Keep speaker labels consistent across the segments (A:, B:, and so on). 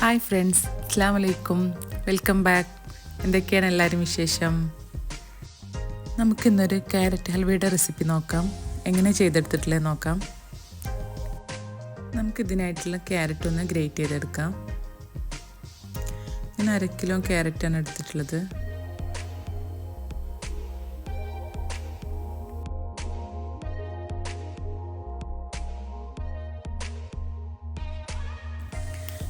A: Hi friends അസ്സാം വലൈക്കും welcome back എന്തൊക്കെയാണ് എല്ലാവരും വിശേഷം? നമുക്കിന്നൊരു ക്യാരറ്റ് ഹൽവയുടെ റെസിപ്പി നോക്കാം. എങ്ങനെ ചെയ്തെടുത്തിട്ടില്ലേ നോക്കാം. നമുക്കിതിനായിട്ടുള്ള ക്യാരറ്റ് ഒന്ന് ഗ്രേറ്റ് ചെയ്തെടുക്കാം. ഞാൻ അര കിലോ ക്യാരറ്റാണ് എടുത്തിട്ടുള്ളത്.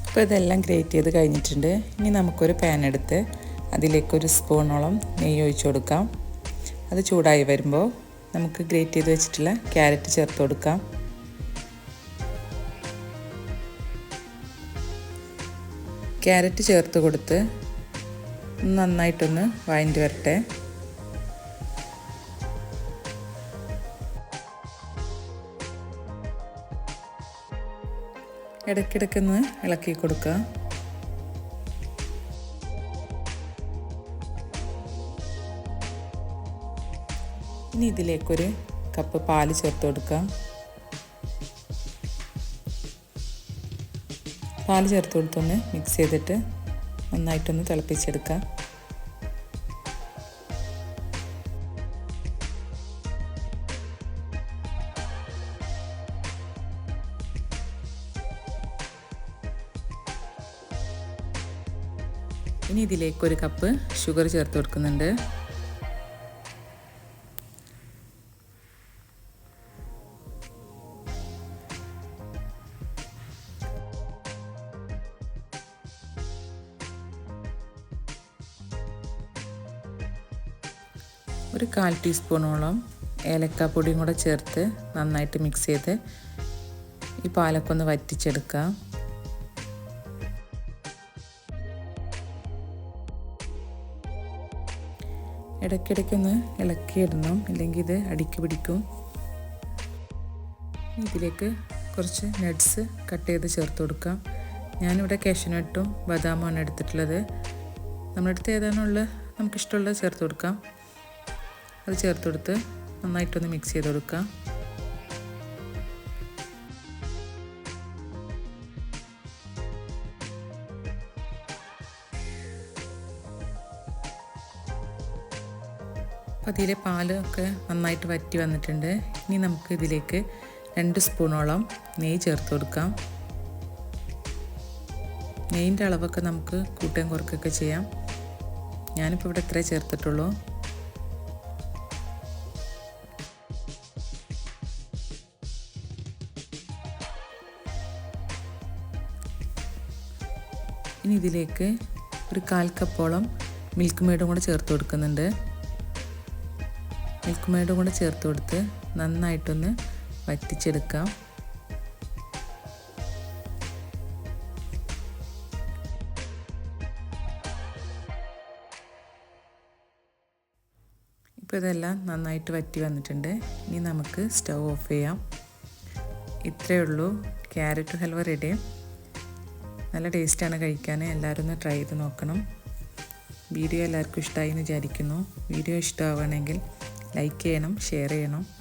A: ഇപ്പോൾ ഇതെല്ലാം ഗ്രേറ്റ് ചെയ്ത് കഴിഞ്ഞിട്ടുണ്ട്. ഇനി നമുക്കൊരു പാൻ എടുത്ത് അതിലേക്കൊരു സ്പൂണോളം നെയ്യ് ഒഴിച്ചു കൊടുക്കാം. അത് ചൂടായി വരുമ്പോൾ നമുക്ക് ഗ്രേറ്റ് ചെയ്ത് വെച്ചിട്ടുള്ള ക്യാരറ്റ് ചേർത്ത് കൊടുക്കാം. ക്യാരറ്റ് ചേർത്ത് കൊടുത്ത് നന്നായിട്ടൊന്ന് വാങ്ങിട്ട് വരട്ടെ. ഇടയ്ക്കിടയ്ക്കൊന്ന് ഇളക്കി കൊടുക്കുക. ഇനി ഇതിലേക്കൊരു കപ്പ് പാൽ ചേർത്ത് കൊടുക്കാം പാൽ ചേർത്ത് കൊടുത്തൊന്ന് മിക്സ് ചെയ്തിട്ട് നന്നായിട്ടൊന്ന് തിളപ്പിച്ചെടുക്കാം ഇനി ഇതിലേക്ക് ഒരു കപ്പ് ഷുഗർ ചേർത്ത് കൊടുക്കുന്നുണ്ട്. ഒരു കാൽ ടീസ്പൂണോളം ഏലക്കാപ്പൊടിയും കൂടെ ചേർത്ത് നന്നായിട്ട് മിക്സ് ചെയ്ത് ഈ പാലൊക്കെ ഒന്ന് വറ്റിച്ചെടുക്കാം. ഇടയ്ക്കിടയ്ക്കൊന്ന് ഇളക്കിയിടണം. ഇല്ലെങ്കിൽ ഇത് അടിക്ക് പിടിക്കും. ഇതിലേക്ക് കുറച്ച് നട്ട്സ് കട്ട് ചെയ്ത് ചേർത്ത് കൊടുക്കാം. ഞാനിവിടെ കാഷ്യനട്ടും ബദാമുമാണ് എടുത്തിട്ടുള്ളത്. നമ്മുടെ അടുത്ത് ഏതാണുള്ള നമുക്കിഷ്ടമുള്ളത് ചേർത്ത് കൊടുക്കാം. അത് ചേർത്ത് കൊടുത്ത് നന്നായിട്ടൊന്ന് മിക്സ് ചെയ്ത് കൊടുക്കാം. അപ്പോൾ അതിലെ പാലൊക്കെ നന്നായിട്ട് വറ്റി വന്നിട്ടുണ്ട്. ഇനി നമുക്ക് ഇതിലേക്ക് രണ്ട് സ്പൂണോളം നെയ്യ് ചേർത്ത് കൊടുക്കാം. നെയ്യിന്റെ അളവൊക്കെ നമുക്ക് കൂട്ടുകയും കുറക്കൊക്കെ ചെയ്യാം. ഞാനിപ്പോൾ ഇവിടെ ഇത്രേ ചേർത്തിട്ടുള്ളൂ. ഇനി ഇതിലേക്ക് ഒരു കാൽ കപ്പോളം മിൽക്ക് മെയ്ഡും കൂടെ ചേർത്ത് കൊടുക്കുന്നുണ്ട്. മിൽക്ക് മെയ്ഡും കൂടെ ചേർത്ത് കൊടുത്ത് നന്നായിട്ടൊന്ന് വറ്റിച്ചെടുക്കാം. ഇപ്പോൾ ഇതെല്ലാം നന്നായിട്ട് വറ്റി വന്നിട്ടുണ്ട്. ഇനി നമുക്ക് സ്റ്റൗ ഓഫ് ചെയ്യാം. ഇത്രയേ ഉള്ളൂ. Carrot halwa ready. നല്ല ടേസ്റ്റാണ് കഴിക്കാൻ. എല്ലാവരും ഒന്ന് ട്രൈ ചെയ്ത് നോക്കണം. വീഡിയോ എല്ലാവർക്കും ഇഷ്ടമായി എന്ന് വിചാരിക്കുന്നു. വീഡിയോ ഇഷ്ടമാവുകയാണെങ്കിൽ ലൈക്ക് ചെയ്യണം ഷെയർ ചെയ്യണം.